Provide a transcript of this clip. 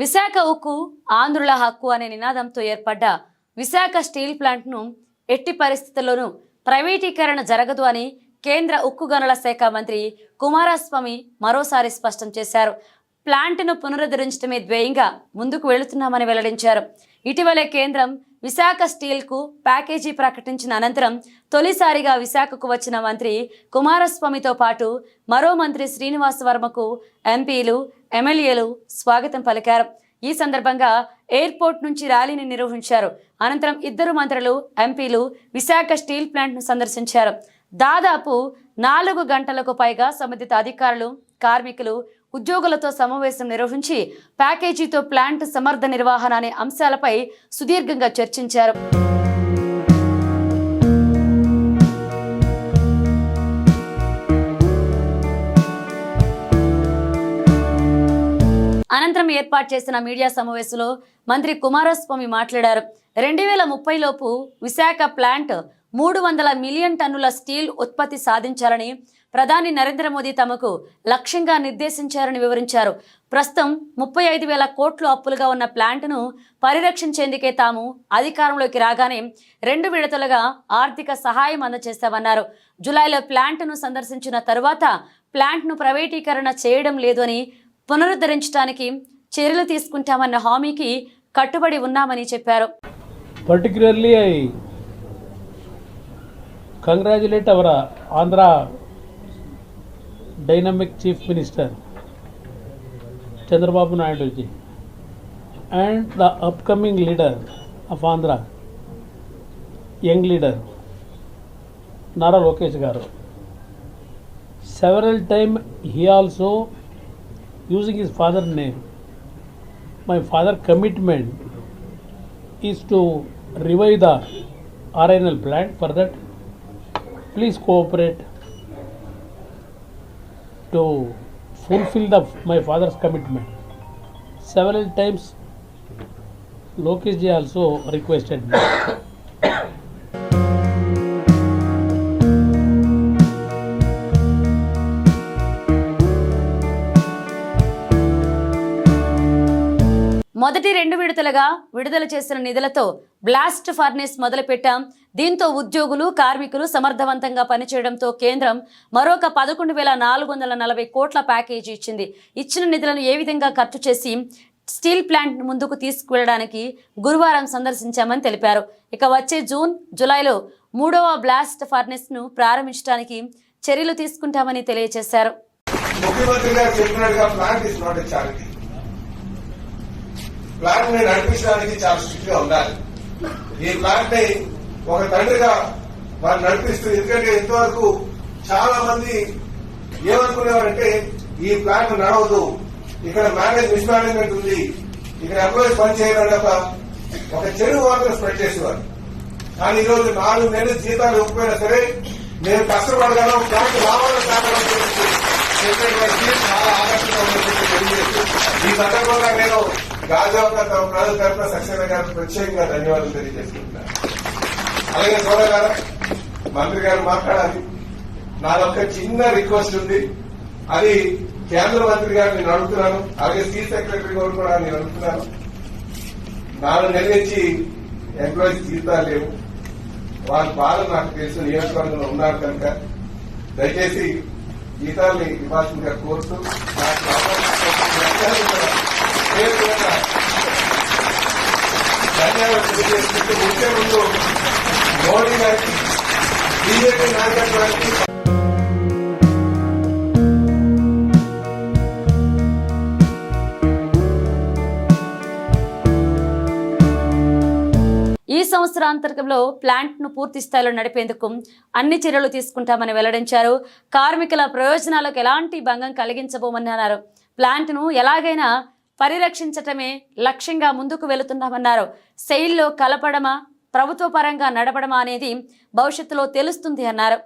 విశాఖ ఉక్కు ఆంధ్రుల హక్కు అనే నినాదంతో ఏర్పడ్డ విశాఖ స్టీల్ ప్లాంట్ను ఎట్టి పరిస్థితుల్లోనూ ప్రైవేటీకరణ జరగదు అని కేంద్ర ఉక్కు గనుల శాఖ మంత్రి కుమారస్వామి మరోసారి స్పష్టం చేశారు ప్లాంట్ను పునరుద్ధరించడమే ధ్యేయంగా ముందుకు వెళుతున్నామని వెల్లడించారు ఇటీవలే కేంద్రం విశాఖ స్టీల్కు ప్యాకేజీ ప్రకటించిన అనంతరం తొలిసారిగా విశాఖకు వచ్చిన మంత్రి కుమారస్వామితో పాటు మరో మంత్రి శ్రీనివాస వర్మకు ఎంపీలు ఎమ్మెల్యేలు స్వాగతం పలికారు ఈ సందర్భంగా ఎయిర్పోర్ట్ నుంచి ర్యాలీని నిర్వహించారు అనంతరం ఇద్దరు మంత్రులు ఎంపీలు విశాఖ స్టీల్ ప్లాంట్ను సందర్శించారు దాదాపు నాలుగు గంటలకు పైగా సంబంధిత అధికారులు కార్మికులు ఉద్యోగులతో సమావేశం నిర్వహించి ప్యాకేజీతో ప్లాంట్ సమర్థ నిర్వహణ అనే అంశాలపై సుదీర్ఘంగా చర్చించారు అనంతరం ఏర్పాటు చేసిన మీడియా సమావేశంలో మంత్రి కుమారస్వామి మాట్లాడారు రెండు వేల ముప్పైలోపు విశాఖ ప్లాంట్ మూడు వందల మిలియన్ టన్నుల స్టీల్ ఉత్పత్తి సాధించాలని ప్రధాని నరేంద్ర మోదీ తమకు లక్ష్యంగా నిర్దేశించారని వివరించారు ప్రస్తుతం ముప్పై ఐదు వేల కోట్లు అప్పులుగా ఉన్న ప్లాంట్ను పరిరక్షించేందుకే తాము అధికారంలోకి రాగానే రెండు విడతలుగా ఆర్థిక సహాయం అందజేస్తామన్నారు జులైలో ప్లాంట్ను సందర్శించిన తరువాత ప్లాంట్ను ప్రైవేటీకరణ చేయడం లేదు అని పునరుద్ధరించడానికి చర్యలు తీసుకుంటామన్న హామీకి కట్టుబడి ఉన్నామని చెప్పారు కంగ్రాచులేట్ అవరా Andhra dynamic chief minister Chandrababu Naiduji and the upcoming leader of Andhra young leader Nara Lokesh గారు several time he also using his father name my father commitment is to revive the RNL plant for that please cooperate to fulfill my father's commitment. Several times Lokesh ji also requested me. మొదటి రెండు విడతలుగా విడుదల చేసిన నిధులతో blast furnace మొదలుపెట్టాం దీంతో ఉద్యోగులు కార్మికులు సమర్థవంతంగా పనిచేయడంతో కేంద్రం మరొక పదకొండు వేల నాలుగు వందల నలభై కోట్ల ప్యాకేజీ ఇచ్చింది ఇచ్చిన నిధులను ఏ విధంగా ఖర్చు చేసి స్టీల్ ప్లాంట్ ముందుకు తీసుకువెళ్ళడానికి గురువారం సందర్శించామని తెలిపారు ఇక వచ్చే జూన్ జూలైలో మూడవ బ్లాస్ట్ ను ప్రారంభించడానికి చర్యలు తీసుకుంటామని తెలియజేశారు ముఖ్యమంత్రి గారు చెప్పినట్టుగా plant is not a plant ని నడిపించడానికి చాలా స్ట్రిక్ట్ గా ఉండాలి ఈ ప్లాంట్ ని ఒక తండ్రిగా వారు నడిపిస్తూ ఎందుకంటే ఇంతవరకు చాలా మంది ఏమనుకునేవారంటే ఈ ప్లాంట్ నడవదు ఇక్కడ మేనేజ్ మిస్మేనేజ్మెంట్ ఉంది ఇక్కడ ఎంప్లాయీస్ పని చేయాలని ఒక ఒక చెడు వార్తను స్ప్రెడ్ చేసేవారు కానీ ఈరోజు నాలుగు నెలలు జీతాలు ఇవ్వకపోయినా సరే నేను కష్టపడగలం ప్లాంట్ లాభాలు చాలా ఆకర్షణగా ఉన్నటువంటి ఈ సందర్భంగా నేను గాజా తమ ప్రజల తరఫున సక్సేనా గారు ప్రత్యేకంగా ధన్యవాదాలు తెలియజేసుకుంటున్నారు అలాగే గౌరవ గారు మంత్రి గారు మాట్లాడాలి నాదొక్క చిన్న రిక్వెస్ట్ ఉంది అది కేంద్ర మంత్రి గారు నేను అడుగుతున్నాను అలాగే చీఫ్ సెక్రటరీ గారు కూడా నేను అడుగుతున్నాను నాలుగు నెలలు నుంచి ఎంప్లాయీస్ జీతాలు లేవు వాళ్ళ బాధ నాకు తెలుసు నియోజకవర్గంలో ఉన్నారు కనుక దయచేసి జీతాలని ఇవ్వాల్సిందిగా కోరుతూ నాకు ఈ సంవత్సరాంతర్గంలో ప్లాంట్ ను ఈ ప్లాంట్ను పూర్తి స్థాయిలో నడిపేందుకు అన్ని చర్యలు తీసుకుంటామని వెల్లడించారు కార్మికుల ప్రయోజనాలకు ఎలాంటి భంగం కలిగించబోమని ప్లాంట్ ప్లాంట్ను ఎలాగైనా పరిరక్షించటమే లక్ష్యంగా ముందుకు వెళుతున్నామన్నారు శైలిలో కలపడమా ప్రభుత్వ పరంగా నడపడమా అనేది భవిష్యత్తులో తెలుస్తుంది అన్నారు